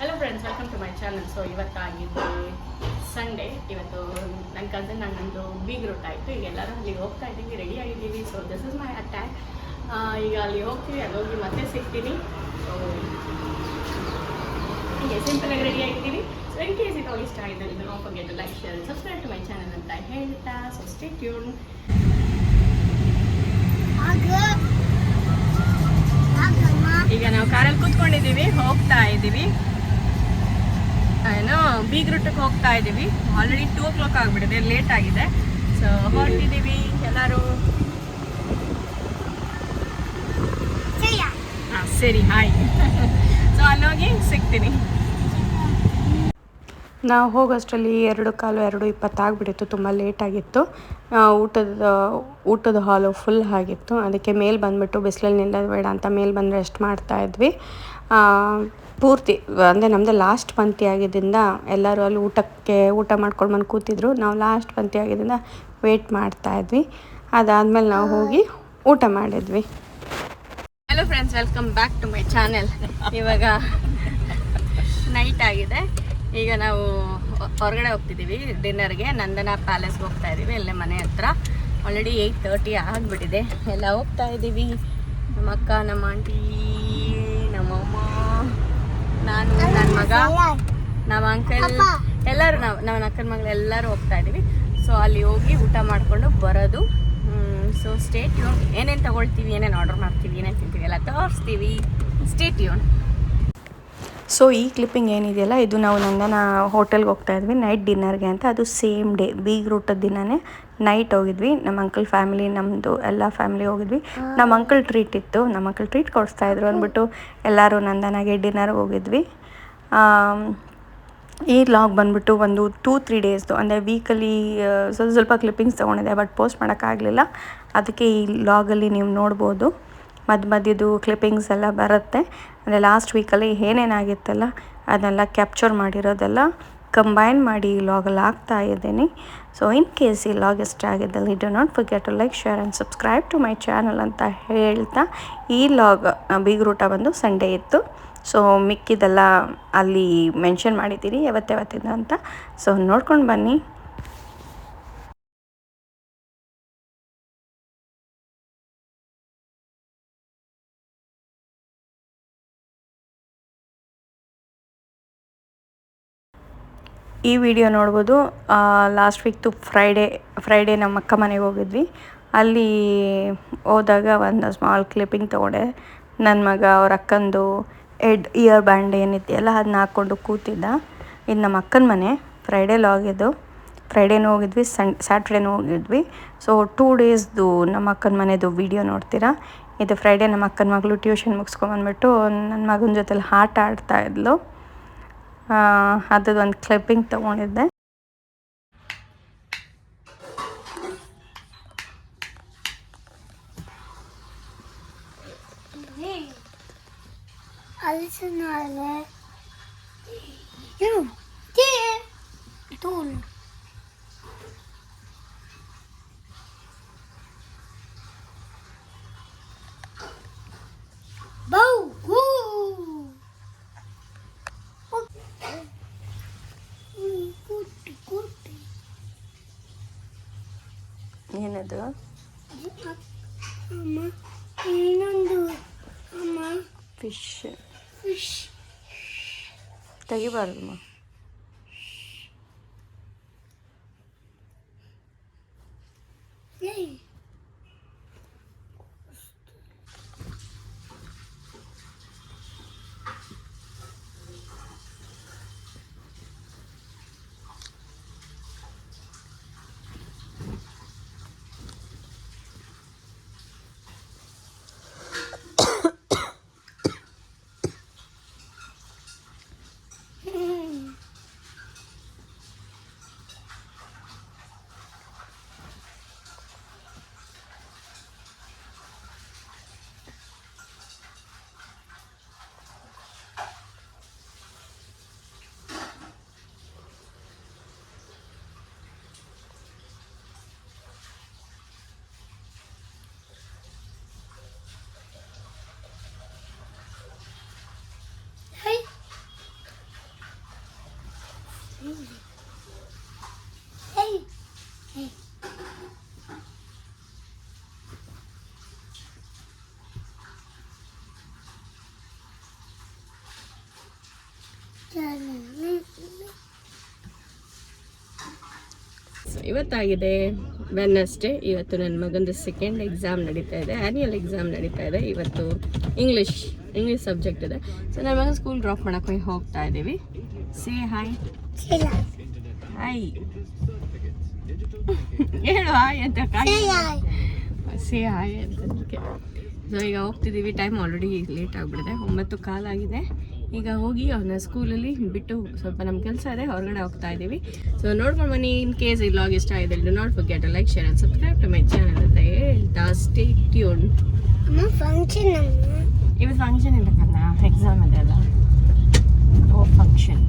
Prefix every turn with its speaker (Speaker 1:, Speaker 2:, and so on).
Speaker 1: Hello friends welcome to my channel so ಇವತ್ತಾಗಿದ್ದು Sunday ಇವತ್ತು ನನ್ನ cousin ನನ್ನೊಂದು ಬೀಗ್ ರೂಟ್ ಆಯಿತು ಈಗ ಎಲ್ಲರೂ ಅಲ್ಲಿಗೆ ಹೋಗ್ತಾ ಇದ್ದೀವಿ ರೆಡಿ ಆಗಿದ್ದೀವಿ. So this is my attack ಈಗ ಅಲ್ಲಿ ಹೋಗ್ತೀವಿ ಅಲ್ಲಿ ಹೋಗಿ ಮತ್ತೆ ಸಿಗ್ತೀನಿ. ಸೊ ಹೀಗೆ ಸಿಂಪಲಾಗಿ ರೆಡಿ ಆಗಿದ್ದೀವಿ. ಸೊ ಇನ್ ಕೇಸ್ ಇದು ಇಷ್ಟ ಆಗಿದೆ ಇದು no forget like share subscribe to my channel ಅಂತ ಹೇಳ್ತಾ. ಸೊ ಸ್ಟೇ ಟ್ಯೂನ್ ಈಗ ನಾವು ಕಾರಲ್ಲಿ ಕೂತ್ಕೊಂಡಿದ್ದೀವಿ ಹೋಗ್ತಾ ಇದ್ದೀವಿ. ಏನೋ ಬೀಗ್ ರೂಟಕ್ಕೆ ಹೋಗ್ತಾ ಇದ್ದೀವಿ. ಆಲ್ರೆಡಿ ಟೂ ಓ ಕ್ಲಾಕ್ ಆಗಿಬಿಟ್ಟಿದೆ ಲೇಟ್ ಆಗಿದೆ. ಸೊ ಹೊರಟಿದ್ದೀವಿ ಎಲ್ಲರೂ. ಹಾಂ ಸರಿ ಹಾಯ್ ಸೊ ಅಲ್ಲೋಗಿ ಸಿಗ್ತೀನಿ. ನಾವು ಹೋಗೋಷ್ಟರಲ್ಲಿ ಎರಡು ಕಾಲು ಎರಡು ಇಪ್ಪತ್ತಾಗ್ಬಿಟ್ಟಿತ್ತು ತುಂಬ ಲೇಟ್ ಆಗಿತ್ತು. ಊಟದ ಊಟದ ಹಾಲು ಫುಲ್ ಆಗಿತ್ತು. ಅದಕ್ಕೆ ಮೇಲೆ ಬಂದುಬಿಟ್ಟು ಬಿಸಿಲಲ್ಲಿ ನಿಲ್ಲೋದು ಬೇಡ ಅಂತ ಮೇಲೆ ಬಂದು ರೆಸ್ಟ್ ಮಾಡ್ತಾ ಇದ್ವಿ. ಆ, ಪೂರ್ತಿ, ಅಂದರೆ ನಮ್ಮದು ಲಾಸ್ಟ್ ಪಂಕ್ತಿ ಆಗಿದ್ದರಿಂದ ಎಲ್ಲರೂ ಅಲ್ಲಿ ಊಟಕ್ಕೆ ಊಟ ಮಾಡ್ಕೊಂಡು ಬಂದು ಕೂತಿದ್ರು. ನಾವು ಲಾಸ್ಟ್ ಪಂಕ್ತಿ ಆಗಿದ್ದರಿಂದ ವೇಟ್ ಮಾಡ್ತಾ ಇದ್ವಿ. ಅದಾದಮೇಲೆ ನಾವು ಹೋಗಿ ಊಟ ಮಾಡಿದ್ವಿ. Hello friends welcome back to my channel ಇವಾಗ ನೈಟ್ ಆಗಿದೆ. ಈಗ ನಾವು ಹೊರಗಡೆ ಹೋಗ್ತಿದ್ದೀವಿ. ಡಿನ್ನರ್ಗೆ ನಂದನ ಪ್ಯಾಲೇಸ್ಗೆ ಹೋಗ್ತಾ ಇದ್ದೀವಿ, ಇಲ್ಲೇ ಮನೆ ಹತ್ರ. ಆಲ್ರೆಡಿ ಏಯ್ಟ್ ತರ್ಟಿ ಆಗಿಬಿಟ್ಟಿದೆ. ಎಲ್ಲ ಹೋಗ್ತಾ ಇದ್ದೀವಿ. ನಮ್ಮ ಅಕ್ಕ, ನಮ್ಮ ಆಂಟಿ ನಾನು ನನ್ನ ಮಗ ನಮ್ಮ ಅಂಕಲ್ ಎಲ್ಲರೂ ನಾವು ನನ್ನ ಅಕ್ಕನ ಮಗಳು ಎಲ್ಲರೂ ಹೋಗ್ತಾ ಇದ್ದೀವಿ ಸೊ ಅಲ್ಲಿ ಹೋಗಿ ಊಟ ಮಾಡಿಕೊಂಡು ಬರೋದು. ಸೊ ಸ್ಟೇಟ್ ಯೂನ್ ಏನೇನು ತಗೊಳ್ತೀವಿ ಏನೇನು ಆರ್ಡರ್ ಮಾಡ್ತೀವಿ ಏನೇನು ತಿಂತೀವಿ ಎಲ್ಲ ತೋರಿಸ್ತೀವಿ. ಸ್ಟೇಟ್ ಟ್ಯೂನ್ ಸೊ ಈ ಕ್ಲಿಪ್ಪಿಂಗ್ ಏನಿದೆಯಲ್ಲ ಇದು ನಾವು ನಂದನ ಹೋಟೆಲ್ಗೆ ಹೋಗ್ತಾ ಇದ್ವಿ ನೈಟ್ ಡಿನ್ನರ್ಗೆ ಅಂತ. ಅದು ಸೇಮ್ ಡೇ ಬೀಗ್ ರೂಟದ ದಿನನೇ ನೈಟ್ ಹೋಗಿದ್ವಿ. ನಮ್ಮ ಅಂಕಲ್ ಫ್ಯಾಮಿಲಿ ನಮ್ಮದು ಎಲ್ಲ ಫ್ಯಾಮಿಲಿ ಹೋಗಿದ್ವಿ. ನಮ್ಮ ಅಂಕಲ್ ಟ್ರೀಟ್ ಇತ್ತು. ನಮ್ಮ ಅಂಕಲ್ ಟ್ರೀಟ್ ಕೊಡಿಸ್ತಾ ಇದ್ರು ಅಂದ್ಬಿಟ್ಟು ಎಲ್ಲರೂ ನಂದನಾಗೆ ಡಿನ್ನರ್ಗೆ ಹೋಗಿದ್ವಿ. ಈ ಲಾಗ್ ಬಂದ್ಬಿಟ್ಟು ಒಂದು ಟೂ ತ್ರೀ ಡೇಸ್ದು ಅಂದರೆ ವೀಕಲ್ಲಿ ಸ್ವಲ್ಪ ಸ್ವಲ್ಪ ಕ್ಲಿಪ್ಪಿಂಗ್ಸ್ ತೊಗೊಂಡಿದೆ ಬಟ್ ಪೋಸ್ಟ್ ಮಾಡೋಕ್ಕಾಗಲಿಲ್ಲ ಅದಕ್ಕೆ ಈ ಲಾಗಲ್ಲಿ ನೀವು ನೋಡ್ಬೋದು. ಮಧ್ಯ ಮಧ್ಯದು ಕ್ಲಿಪ್ಪಿಂಗ್ಸ್ ಎಲ್ಲ ಬರುತ್ತೆ. ಅಂದರೆ ಲಾಸ್ಟ್ ವೀಕಲ್ಲಿ ಏನೇನಾಗಿತ್ತಲ್ಲ ಅದನ್ನೆಲ್ಲ ಕ್ಯಾಪ್ಚರ್ ಮಾಡಿರೋದೆಲ್ಲ ಕಂಬೈನ್ ಮಾಡಿ ಈ ಲಾಗಲ್ಲಿ ಹಾಕ್ತಾ ಇದ್ದೀನಿ. ಸೊ ಇನ್ ಕೇಸ್ ಈ ಲಾಗ್ ಇಷ್ಟ ಆಗಿದ್ದಲ್ಲಿ do not forget to like share and subscribe to my channel ಅಂತ ಹೇಳ್ತಾ ಈ ಲಾಗ್ ಬೀಗ್ ರೂಟ ಬಂದು ಸಂಡೇ ಇತ್ತು. ಸೊ ಮಿಕ್ಕಿದೆಲ್ಲ ಅಲ್ಲಿ ಮೆನ್ಷನ್ ಮಾಡಿದ್ದೀರಿ ಯಾವತ್ತಾವತ್ತಿಂದ ಅಂತ. ಸೊ ನೋಡ್ಕೊಂಡು ಬನ್ನಿ. ಈ ವಿಡಿಯೋ ನೋಡ್ಬೋದು. ಲಾಸ್ಟ್ ವೀಕ್ದು ಫ್ರೈಡೇ ಫ್ರೈಡೇ ನಮ್ಮ ಅಕ್ಕ ಮನೆಗೆ ಹೋಗಿದ್ವಿ. ಅಲ್ಲಿ ಹೋದಾಗ ಒಂದು ಸ್ಮಾಲ್ ಕ್ಲಿಪ್ಪಿಂಗ್ ತೊಗೊಂಡೆ. ನನ್ನ ಮಗ, ಅವ್ರ ಅಕ್ಕಂದು ಎಡ್ ಇಯರ್ ಬ್ಯಾಂಡ್ ಏನಿದೆಯಲ್ಲ ಅದನ್ನ ಹಾಕ್ಕೊಂಡು ಕೂತಿದ್ದ. ಇದು ನಮ್ಮ ಅಕ್ಕನ ಮನೆ. ಫ್ರೈಡೇ ಹೋಗಿದ್ದು ಫ್ರೈಡೇನೂ ಹೋಗಿದ್ವಿ ಸನ್ ಸ್ಯಾಟರ್ಡೇನೂ ಹೋಗಿದ್ವಿ. ಸೊ ಟೂ ಡೇಸ್ದು ನಮ್ಮ ಅಕ್ಕನ ಮನೆದು ವಿಡಿಯೋ ನೋಡ್ತೀರಾ? ಇದು ಫ್ರೈಡೇ ನಮ್ಮ ಅಕ್ಕನ ಮಗಳು ಟ್ಯೂಷನ್ ಮುಗಿಸ್ಕೊಂಬಂದ್ಬಿಟ್ಟು ನನ್ನ ಮಗನ ಜೊತೆಲಿ ಆಟ ಆಡ್ತಾ ಇದ್ಲು. ಅದ್ರದ್ದು ಒಂದು ಕ್ಲಿಪ್ಪಿಂಗ್ ತೊಗೊಂಡಿದ್ದೆ
Speaker 2: Alice Nale. You.
Speaker 1: ಏನದು
Speaker 2: ಇನ್ನೊಂದು ಅಮ್ಮ.
Speaker 1: ಫಿಶ್
Speaker 2: ಫಿಶ್
Speaker 1: ತೆಗಿಬಾರ್ದು
Speaker 3: ಇವತ್ತಾಗಿದೆ ವೆನ್ನಸ್ಡೇ ಇವತ್ತು ನನ್ನ ಮಗಂದು ಸೆಕೆಂಡ್ ಎಕ್ಸಾಮ್ ನಡೀತಾ ಇದೆ. ಆ್ಯನ್ಯಲ್ ಎಕ್ಸಾಮ್ ನಡೀತಾ ಇದೆ. ಇವತ್ತು ಇಂಗ್ಲೀಷ್ ಇಂಗ್ಲೀಷ್ ಸಬ್ಜೆಕ್ಟ್ ಇದೆ. ಸೊ ನಮಗೆ ಮಗನ ಸ್ಕೂಲ್ ಡ್ರಾಪ್ ಮಾಡೋಕ್ಕೆ ಹೋಗ್ತಾ ಇದ್ದೀವಿ. ಸೇ ಹಾಯ್ ಹಾಯ್ ಹೇಳು ಹಾಯ್ ಅಂತ ಸಿ ಹಾಯ್ ಅಂತ ಸೊ ಈಗ ಹೋಗ್ತಿದ್ದೀವಿ. ಟೈಮ್ ಆಲ್ರೆಡಿ ಲೇಟ್ ಆಗಿಬಿಡಿದೆ ಒಂಬತ್ತು ಕಾಲಾಗಿದೆ ಈಗ ಹೋಗಿ ಅವನ್ನ ಸ್ಕೂಲಲ್ಲಿ ಬಿಟ್ಟು ಸ್ವಲ್ಪ ನಮ್ಮ ಕೆಲಸ ಇದೆ. ಹೊರಗಡೆ ಹೋಗ್ತಾ ಇದ್ದೀವಿ. ಸೊ ನೋಡ್ಕೊಂಡು ಬನ್ನಿ. ಇನ್ ಕೇಸ್ ಈ ಲಾಗ್ ಇಷ್ಟ ಆಗಿದೆ do not forget like share and subscribe to my channel ಅಂತ ಹೇಳ್ತಾ ಸ್ಟೇ ಟ್ಯೂನ್
Speaker 2: ಫಂಕ್ಷನ್
Speaker 3: ಇವತ್ತು ಫಂಕ್ಷನ್ ಇಲ್ಲ ಕಣ್ಣ ಎಕ್ಸಾಮ್ ಇದೆ ಅಲ್ಲ ಓ ಫಂಕ್ಷನ್